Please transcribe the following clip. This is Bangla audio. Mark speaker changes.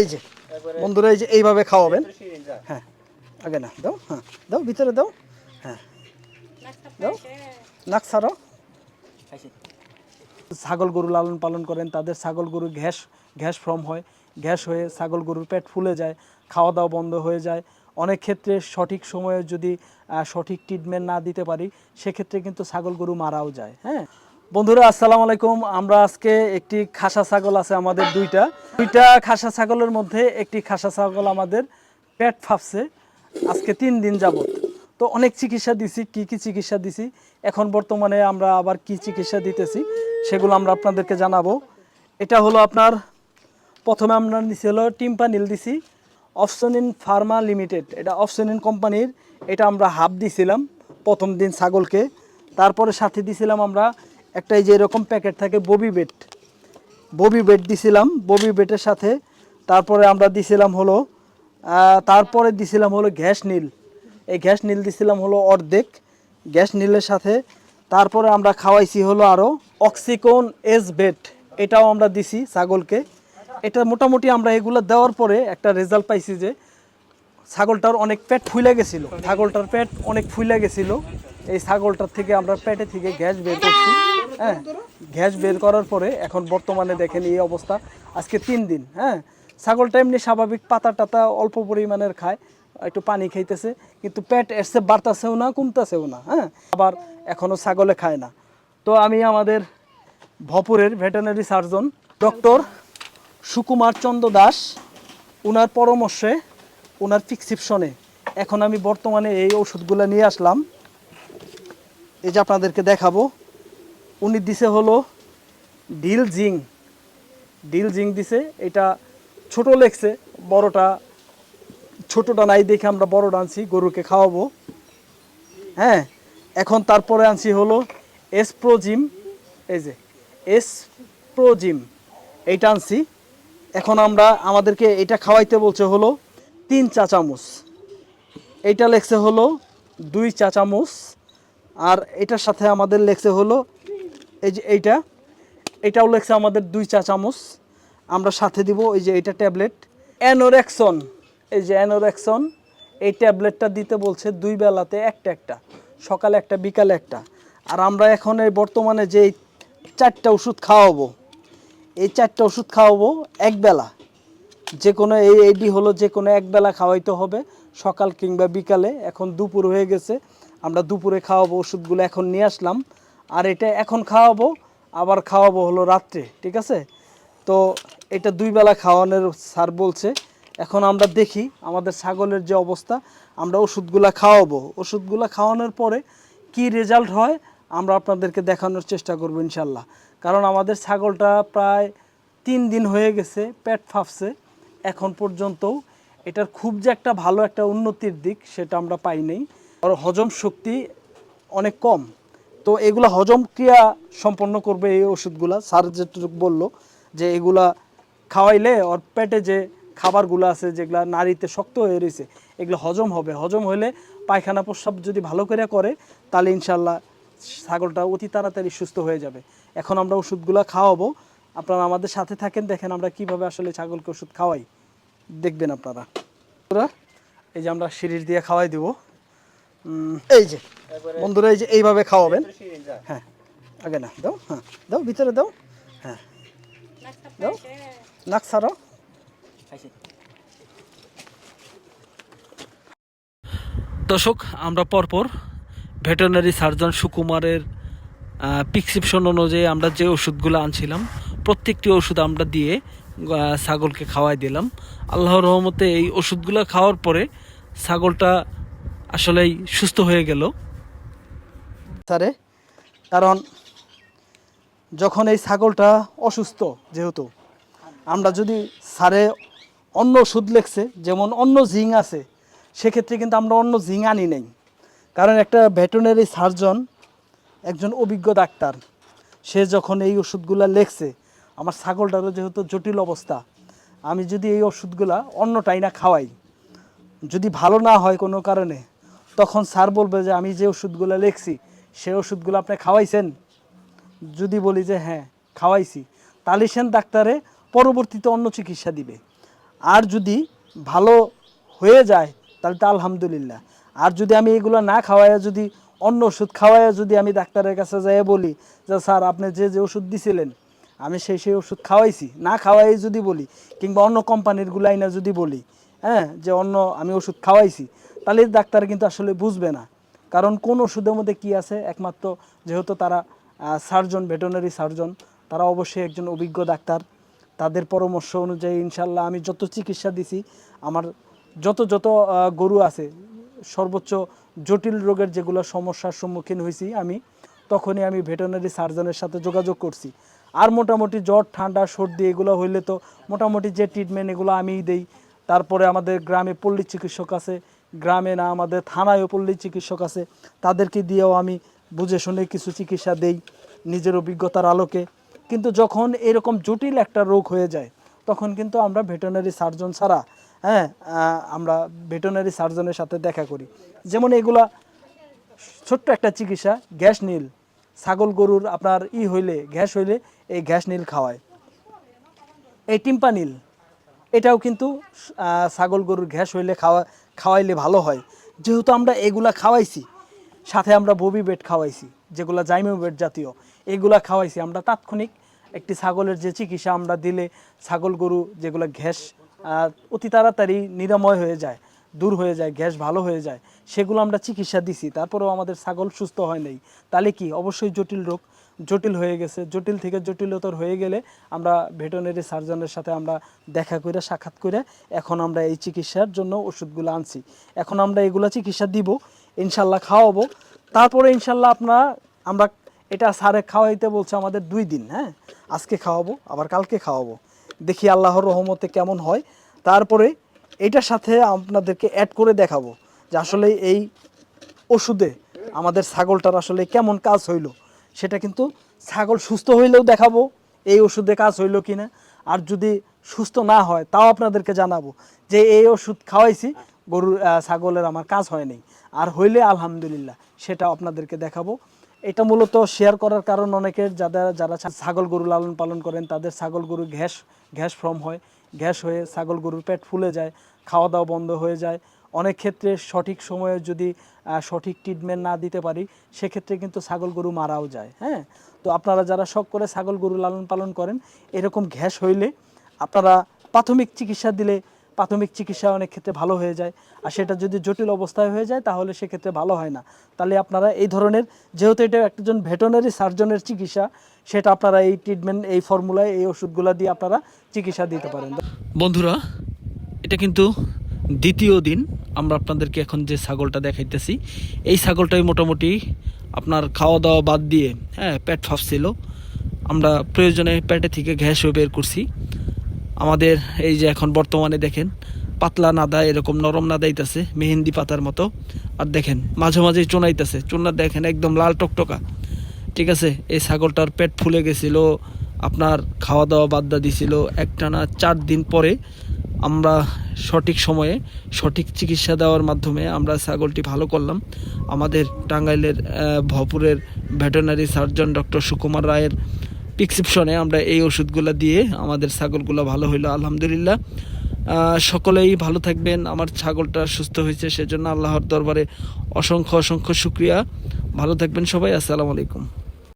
Speaker 1: এই যে বন্ধুরা এই যে এইভাবে খাওয়াবেন। হ্যাঁ। আগে না দাও হ্যাঁ দাও ভিতরে দাও হ্যাঁ। দাও নাক ছাড়ো ছাগল গরু লালন পালন করেন তাদের ছাগল গরু গ্যাস গ্যাস ফর্ম হয়। গ্যাস হয়ে ছাগল গরুর পেট ফুলে যায় খাওয়া দাওয়া বন্ধ হয়ে যায়। অনেক ক্ষেত্রে সঠিক সময়ে যদি সঠিক ট্রিটমেন্ট না দিতে পারি সেক্ষেত্রে কিন্তু ছাগল গরু মারাও যায় হ্যাঁ। বন্ধুরা, আসসালামু আলাইকুম। আমরা আজকে একটি খাসা ছাগল আছে আমাদের দুইটা। দুইটা খাসা ছাগলের মধ্যে একটি খাসা ছাগল আমাদের পেট ফাঁপছে। আজকে তিন দিন যাবত তো অনেক চিকিৎসা দিছি, কি কি চিকিৎসা দিছি, এখন বর্তমানে আমরা আবার কি চিকিৎসা দিতেছি, সেগুলো আমরা আপনাদেরকে জানাব। এটা হলো আপনার, প্রথমে আমরা নিছি হলো টিম্পানিল দিছি, অপশনিন ফার্মা লিমিটেড। এটা অপশনিন কোম্পানির, এটা আমরা হাফ দিছিলাম প্রথম দিন ছাগলকে। তারপরে সাথে দিছিলাম আমরা একটা এই যে এরকম প্যাকেট থাকে ববি বেট ববি বেট দিছিলাম, ববি বেটের সাথে। তারপরে আমরা দিছিলাম হলো তারপরে দিছিলাম হলো গ্যাস নীল। এই গ্যাস নীল দিছিলাম হলো অর্ধেক গ্যাস নীলের সাথে। তারপরে আমরা খাওয়াইছি হলো আরও অক্সিকোন এস বেড। এটাও আমরা দিছি ছাগলকে। এটা মোটামুটি আমরা এগুলো দেওয়ার পরে একটা রেজাল্ট পাইছি যে ছাগলটার অনেক পেট ফুলে গেছিল। ছাগলটার পেট অনেক ফুলে গেছিল। এই ছাগলটার থেকে আমরা পেটে থেকে গ্যাস বের করছি। হ্যাঁ গ্যাস বের করার পরে এখন বর্তমানে দেখেন এই অবস্থা। আজকে তিন দিন হ্যাঁ? ছাগলটা এমনি স্বাভাবিক পাতা টাতা অল্প পরিমাণের খায় একটু পানি খাইতেছে কিন্তু পেট এসছে বাড়তাছেও না কমতেছেও না হ্যাঁ? আবার এখনও ছাগলে খায় না। তো আমি আমাদের ভপুরের veterinary surgeon doctor Sukumar Chandra Das ওনার পরামর্শে ওনার প্রিসক্রিপশনে এখন আমি বর্তমানে এই ওষুধগুলো নিয়ে আসলাম। এই যে আপনাদেরকে দেখাবো উনি দিছে হলো ডিল জিং। ডিল জিং দিছে, এটা ছোট লেগছে, বড়টা ছোটটা নাই দেখে আমরা বড়টা আনছি, গরুকে খাওয়াবো। হ্যাঁ এখন তারপরে আনছি হলো এসপ্রোজিম, এই যে, এসপ্রোজিম, এইটা আনছি। এখন আমরা আমাদেরকে এটা খাওয়াইতে বলছে হলো তিন চা চামচ। এইটা লেখছে হলো দুই চা চামচ। আর এটার সাথে আমাদের লেখছে হলো এই যে এইটা, এটাও লেখছে আমাদের দুই চা চামচ। আমরা সাথে দিব এই যে এটা ট্যাবলেট। অ্যানোরেক্সন, এই যে অ্যানোরেক্সন, এই ট্যাবলেটটা দিতে বলছে দুই বেলাতে একটা একটা, সকালে একটা, বিকালে একটা। আর আমরা এখন এই বর্তমানে যে চারটা ওষুধ খাওয়াবো, এই চারটা ওষুধ খাওয়াবো এক বেলা। যে কোনো এই এইডি হলো যে কোনো এক বেলা খাওয়াইতে হবে, সকাল কিংবা বিকালে। এখন দুপুর হয়ে গেছে, আমরা দুপুরে খাওয়াবো ওষুধগুলো। এখন নিয়ে আসলাম আর এটা এখন খাওয়াবো, আবার খাওয়াবো হলো রাত্রে, ঠিক আছে? তো এটা দুই বেলা খাওয়ানোর স্যার বলছে। এখন আমরা দেখি আমাদের ছাগলের যে অবস্থা, আমরা ওষুধগুলা খাওয়াবো। ওষুধগুলা খাওয়ানোর পরে কি রেজাল্ট হয়, আমরা আপনাদেরকে দেখানোর চেষ্টা করব ইনশাল্লাহ। কারণ আমাদের ছাগলটা প্রায় তিন দিন হয়ে গেছে, পেট ফাঁপছে। এখন পর্যন্তও এটার খুব যে একটা ভালো একটা উন্নতির দিক, সেটা আমরা পাই নাই। আর হজম শক্তি অনেক কম। তো এগুলা হজম ক্রিয়া সম্পন্ন করবে এই ওষুধগুলা। স্যার যেটুকু বলল যে এগুলা খাওয়াইলে ওর পেটে যে খাবারগুলো আছে, যেগুলা নারীতে শক্ত হয়ে রয়েছে, এগুলো হজম হবে। হজম হলে পায়খানা প্রস্রাব যদি ভালো করে করে, তাহলে ইনশাল্লাহ ছাগলটা অতি তাড়াতাড়ি সুস্থ হয়ে যাবে। এখন আমরা ওষুধগুলো খাওয়াবো। আপনারা আমাদের সাথে থাকেন, দেখেন আমরা কীভাবে আসলে ছাগলকে ওষুধ খাওয়াই। দেখবেন আপনারা। এই যে আমরা সিরিজ দিয়ে খাওয়াই দিব। এই যে। বন্ধুরা এই যে এইভাবে খাওয়াবেন। হ্যাঁ আগে না দাও হ্যাঁ দাও ভিতরে দাও হ্যাঁ। দাও নাক ছাড়ো দর্শক আমরা পরপর ভেটেরিনারি সার্জন সুকুমারের প্রিসক্রিপশন অনুযায়ী আমরা যে ওষুধগুলো আনছিলাম প্রত্যেকটি ওষুধ আমরা দিয়ে ছাগলকে খাওয়াই দিলাম। আল্লাহর রহমতে এই ওষুধগুলো খাওয়ার পরে ছাগলটা আসলেই সুস্থ হয়ে গেল। স্যারে। কারণ যখন এই ছাগলটা অসুস্থ যেহেতু, আমরা যদি সারে অন্য ওষুধ লেখছে, যেমন অন্য জিং আছে, সেক্ষেত্রে কিন্তু আমরা অন্য জিং আনি নেই। কারণ একটা ভেটেরিনারি সার্জন, একজন অভিজ্ঞ ডাক্তার, সে যখন এই ওষুধগুলা লেখছে, আমার ছাগলটারও যেহেতু জটিল অবস্থা, আমি যদি এই ওষুধগুলা অন্যটাই না খাওয়াই, যদি ভালো না হয় কোনো কারণে, তখন স্যার বলবে যে আমি যে ওষুধগুলো লিখছি সেই ওষুধগুলো আপনি খাওয়াইছেন? যদি বলি যে হ্যাঁ খাওয়াইছি। তাহলে সেন ডাক্তারে পরবর্তীতে অন্য চিকিৎসা দিবে। আর যদি ভালো হয়ে যায়, তাহলে তো আলহামদুলিল্লাহ। আর যদি আমি এগুলো না খাওয়াইয়া যদি অন্য ওষুধ খাওয়াইয়া যদি আমি ডাক্তারের কাছে যাই বলি যে, স্যার, আপনি যে যে ওষুধ দিছিলেন, আমি সেই সেই ওষুধ খাওয়াইছি। না খাওয়াই যদি বলি, কিংবা অন্য কোম্পানির গুলাইনা যদি বলি হ্যাঁ যে অন্য আমি ওষুধ খাওয়াইছি, তাহলে ডাক্তার কিন্তু আসলে বুঝবে না। কারণ কোন ওষুধের মধ্যে কি আছে? একমাত্র যেহেতু তারা সার্জন ভেটেনারি সার্জন, তারা অবশ্যই একজন অভিজ্ঞ ডাক্তার। তাদের পরামর্শ অনুযায়ী ইনশাল্লাহ আমি যত চিকিৎসা দিছি, আমার যত যত গরু আছে, সর্বোচ্চ জটিল রোগের যেগুলো সমস্যার সম্মুখীন হয়েছি আমি, তখনই আমি ভেটেনারি সার্জনের সাথে যোগাযোগ করছি। আর মোটামুটি জ্বর, ঠান্ডা, সর্দি এগুলো হইলে তো মোটামুটি যে ট্রিটমেন্ট এগুলো আমিই দেই। তারপরে আমাদের গ্রামে পল্লী চিকিৎসক আছে গ্রামে না, আমাদের থানায়ও পল্লী চিকিৎসক আছে, তাদেরকে দিয়েও আমি বুঝে শুনে কিছু চিকিৎসা দেই নিজের অভিজ্ঞতার আলোকে। কিন্তু যখন এরকম জটিল একটা রোগ হয়ে যায়, তখন কিন্তু আমরা ভেটেনারি সার্জন ছাড়া হ্যাঁ আমরা ভেটেনারি সার্জনের সাথে দেখা করি। যেমন এগুলা ছোট্ট একটা চিকিৎসা, গ্যাস নীল। ছাগল গরুর আপনার ই হইলে, গ্যাস হইলে এই গ্যাস নীল খাওয়ায়। এই টিম্পা নীল এটাও কিন্তু ছাগল গরুর গ্যাস হইলে খাওয়া খাওয়াইলে ভালো হয়। যেহেতু আমরা এগুলা খাওয়াইছি, সাথে আমরা ববি বেড খাওয়াইছি, যেগুলা জাইমো বেড জাতীয়, এগুলা খাওয়াইছি। আমরা তাৎক্ষণিক একটি ছাগলের যে চিকিৎসা আমরা দিলে ছাগল গরু যেগুলো গ্যাস অতি তাড়াতাড়ি নিরাময় হয়ে যায়, দূর হয়ে যায় গ্যাস ভালো হয়ে যায়, সেগুলো আমরা চিকিৎসা দিছি। তারপরেও আমাদের ছাগল সুস্থ হয় নাই। তাহলে কি? অবশ্যই জটিল রোগ জটিল হয়ে গেছে। জটিল থেকে জটিলতর হয়ে গেলে আমরা ভেটেনারি সার্জনের সাথে আমরা দেখা করে সাক্ষাৎ করে এখন আমরা এই চিকিৎসার জন্য ওষুধগুলো আনছি। এখন আমরা এগুলো চিকিৎসা দিব, ইনশাল্লাহ খাওয়াবো। তারপরে ইনশাল্লাহ আপনারা, আমরা এটা সারে খাওয়াইতে বলছে আমাদের দুই দিন হ্যাঁ? আজকে খাওয়াবো, আবার কালকে খাওয়াবো। দেখি আল্লাহর রহমতে কেমন হয়। তারপরে এটার সাথে আপনাদেরকে অ্যাড করে দেখাবো যে আসলে এই ওষুধে আমাদের ছাগলটার আসলে কেমন কাজ হইল। সেটা কিন্তু ছাগল সুস্থ হইলেও দেখাবো এই ওষুধে কাজ হইল কিনা। আর যদি সুস্থ না হয়, তাও আপনাদেরকে জানাব যে এই ওষুধ খাওয়াইছি, গরুর ছাগলের আমার কাজ হয়নি। আর হইলে আলহামদুলিল্লাহ সেটা আপনাদেরকে দেখাবো। এটা মূলত শেয়ার করার কারণ অনেকের, যাদের, যারা ছাগল গরু লালন পালন করেন, তাদের ছাগল গরু গ্যাস গ্যাস ফর্ম হয়। গ্যাস হয়ে ছাগল গরুর পেট ফুলে যায় খাওয়া দাওয়া বন্ধ হয়ে যায়। অনেক ক্ষেত্রে সঠিক সময়ে যদি সঠিক ট্রিটমেন্ট না দিতে পারি, সেক্ষেত্রে কিন্তু ছাগল গরু মারাও যায় হ্যাঁ? তো আপনারা যারা শখ করে ছাগল গরু লালন পালন করেন, এরকম ঘ্যাস হইলে আপনারা প্রাথমিক চিকিৎসা দিলে প্রাথমিক চিকিৎসা অনেক ক্ষেত্রে ভালো হয়ে যায়। আর সেটা যদি জটিল অবস্থায় হয়ে যায়, তাহলে সেক্ষেত্রে ভালো হয় না। তাহলে আপনারা এই ধরনের, যেহেতু এটা একজন ভেটেনারি সার্জনের চিকিৎসা, সেটা আপনারা এই ট্রিটমেন্ট এই ফর্মুলায় এই ওষুধগুলো দিয়ে আপনারা চিকিৎসা দিতে পারেন। বন্ধুরা, এটা কিন্তু দ্বিতীয় দিন আমরা আপনাদেরকে এখন যে ছাগলটা দেখাইতেছি, এই ছাগলটাই মোটামুটি আপনার খাওয়া দাওয়া বাদ দিয়ে হ্যাঁ পেট ফাঁপছিল। আমরা প্রয়োজনে পেটে থেকে গ্যাসও বের করছি। আমাদের এই যে এখন বর্তমানে দেখেন, পাতলা নাদা, এরকম নরম নাদাইতেছে মেহেন্দি পাতার মতো। আর দেখেন, মাঝে মাঝে চুনাইতেছে চুনা দেখেন একদম লাল টকটকা। ঠিক আছে, এই ছাগলটার পেট ফুলে গেছিল, আপনার খাওয়া দাওয়া বাদ্দা দিছিল। একটানা চার দিন পরে আমরা সঠিক সময়ে সঠিক চিকিৎসা দেওয়ার মাধ্যমে আমরা ছাগলটি ভালো করলাম। আমাদের টাঙ্গাইলের ভপুরের ভেটেনারি সার্জন ডক্টর সুকুমার রায়ের প্রিসক্রিপশনে আমরা এই ওষুধগুলো দিয়ে আমাদের ছাগলগুলো ভালো হইল, আলহামদুলিল্লাহ। সকলেই ভালো থাকবেন। আমার ছাগলটা সুস্থ হয়েছে, সেজন্য আল্লাহর দরবারে অসংখ্য অসংখ্য শুক্রিয়া। ভালো থাকবেন সবাই, আসসালামু আলাইকুম।